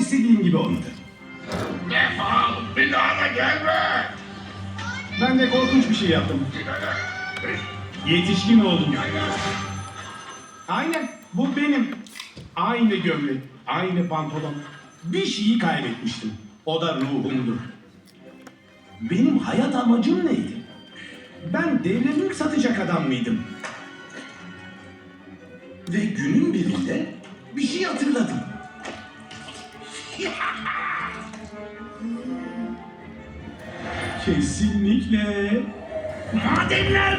istediğim gibi olmadı. Defol bir daha da gelme. Ben de korkunç bir şey yaptım. Yetişkin oldum. Aynen bu benim. Aynı gömlek, aynı pantolon. Bir şeyi kaybetmiştim. O da ruhumdu. Benim hayat amacım neydi? Ben devre satacak adam mıydım? Ve günün birinde bir şey hatırladım. Kesinlikle. Madenler!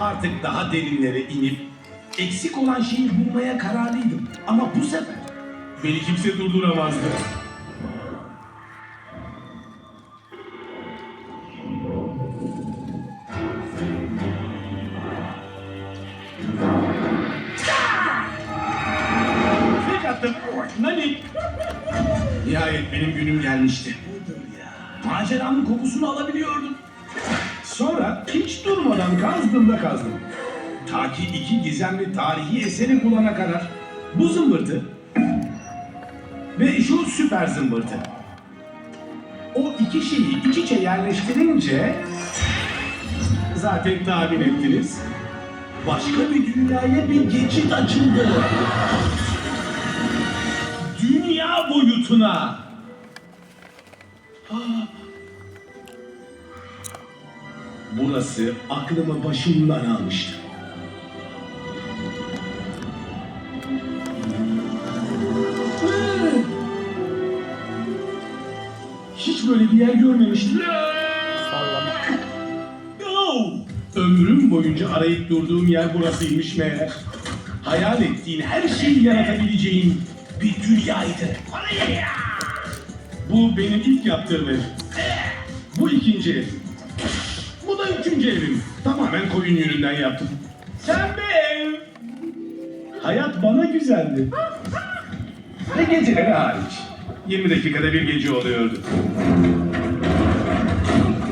Artık daha derinlere inip eksik olan şeyi bulmaya kararlıydım. Ama bu sefer beni kimse durduramazdı. Gelmişti. Maceranın kokusunu alabiliyordum. Sonra hiç durmadan kazdım da kazdım. Ta ki iki gizemli tarihi eseri bulana kadar. Bu zımbırtı ve şu süper zımbırtı. O iki şeyi iç içe yerleştirince zaten tahmin ettiniz. Başka bir dünyaya bir geçit açıldı. Dünya boyutuna. Burası aklımı başımdan almıştı. Hiç böyle bir yer görmemiştim. Ömrüm boyunca arayıp durduğum yer burasıymış meğer. Hayal ettiğin her şeyi yaratabileceğin bir dünyaydı. Bu benim ilk yaptığım ev. Bu ikinci ev. Bu da üçüncü evim. Tamamen koyun yününden yaptım. Pembe ev. Hayat bana güzeldi. Ve geceleri hariç. 20 dakikada bir gece oluyordu.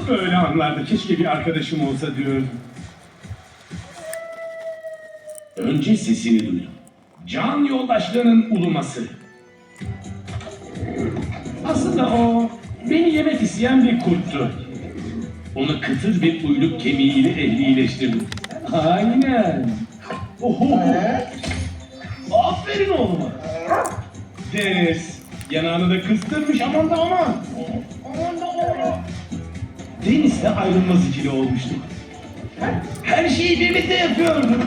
Böyle anlarda keşke bir arkadaşım olsa diyordum. Önce sesini duydum. Can yoldaşlarının uluması. Aslında o beni yemek isteyen bir kurttu. Onu kıtır bir uyluk kemiğiyle ehlileştirdim. Aynen. Oho. Aferin oğluma. Deniz. Yanağını da kıstırmış aman da aman. Aman da aman. Deniz'le ayrılmaz ikili olmuştuk. Her şeyi birlikte yapıyorduk.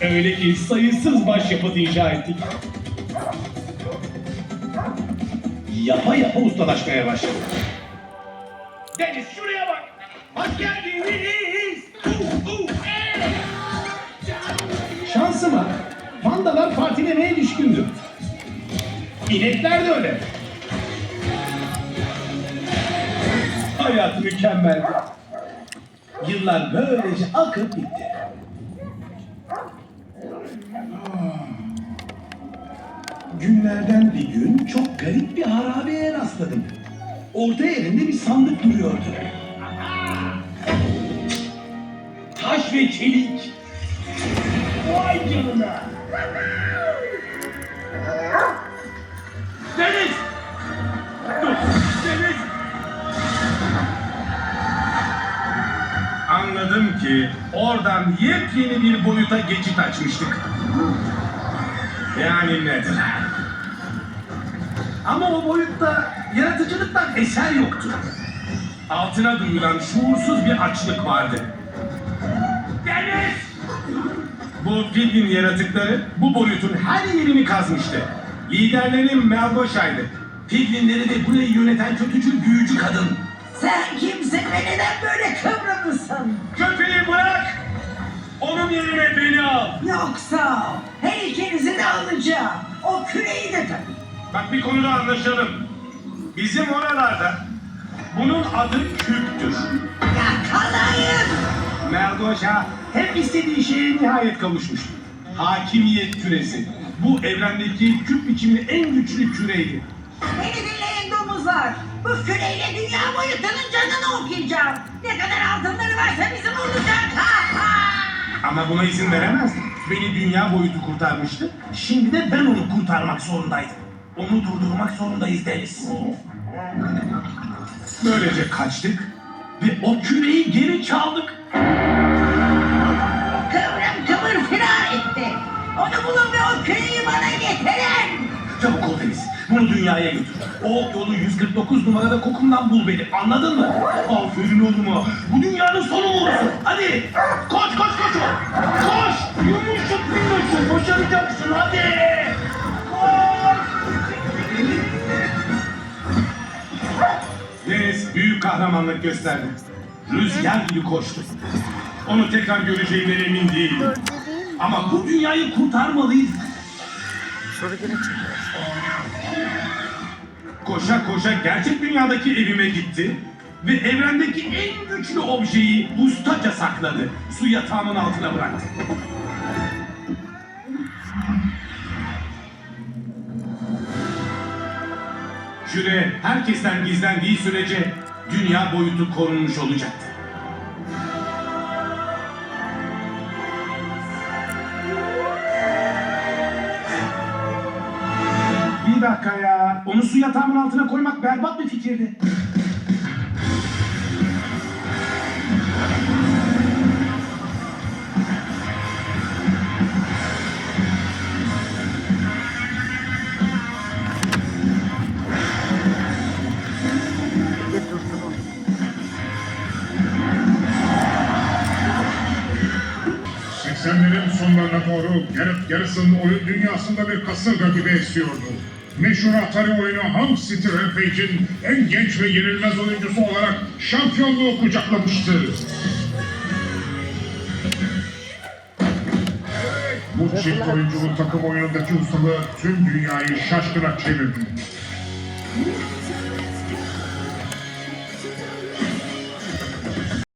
Öyle ki sayısız başyapıt inşa ettik. Yapa yapa ustalaşmaya başladık. Deniz şuraya bak. Hoş geldiniz. Uh, uh, eh. Şansıma pandalar partilemeye düşkündü. İnekler de öyle. Hayat mükemmeldi. Yıllar böylece akıp gitti. Günlerden bir gün çok garip bir harabeye rastladım. Orta yerinde bir sandık duruyordu. Taş ve çelik. Vay canına. Deniz! Dur! Deniz! Anladım ki oradan yepyeni bir boyuta geçit açmıştık. Yani nedir? Ama o boyutta yaratıcılıktan eser yoktu. Altına duyulan şuursuz bir açlık vardı. Deniz! Bu Piglin yaratıkları bu boyutun her yerini kazmıştı. Liderleri Melgoşa'ydı. Piglinleri de burayı yöneten kötücül büyücü kadın. Sen kimsin ve neden böyle kıvrımlısın? Köpeği bırak! Onun yerine beni al. Yoksa her ikinizi de alacağım. O küreği de tabii. Bak bir konuda anlaşalım. Bizim oralarda bunun adı küptür. Yakalayın. Merdoşa hep istediği şeye nihayet kavuşmuş. Hakimiyet küresi. Bu evrendeki küp biçimli en güçlü küreydi. Beni dinleyin domuzlar. Bu küreyle dünya boyutunun canını okuyacağım. Ne kadar altınları varsa bizim olacak. Ha ha. Ama buna izin veremezdim. Beni dünya boyutu kurtarmıştı. Şimdi de ben onu kurtarmak zorundaydım. Onu durdurmak zorundayız deriz. Böylece kaçtık ve o küreyi geri çaldık. Kıvrım kıvır firar etti. Onu bulun ve o küreyi bana getirin. Çabuk ol Deniz. Bunu dünyaya götür. O yolu 149 numarada kokumdan bul beni. Anladın mı? Aferin oğluma. Bu dünyanın sonu mu? Hadi. Koş koş koş. Koş. Yumuşak yumuşak. Başaracaksın hadi. Kahramanlık gösterdi. Rüzgar gibi koştu. Onu tekrar göreceğimden emin değilim. Ama bu dünyayı kurtarmalıyız. Koşa koşa gerçek dünyadaki evime gitti ve evrendeki en güçlü objeyi ustaca sakladı. Su yatağımın altına bıraktı. Küre herkesten gizlendiği sürece dünya boyutu korunmuş olacaktı. Bir dakika ya. Onu su yatağımın altına koymak berbat bir fikirdi. ...80'lerin sonlarına doğru Gareth Garrison oyun dünyasında bir kasırga gibi esiyordu. Meşhur Atari oyunu Hunk City Rampage'in en genç ve yenilmez oyuncusu olarak şampiyonluğu kucaklamıştı. Bu çift oyuncunun takım oyunundaki ustalığı tüm dünyayı şaşkına çevirdi.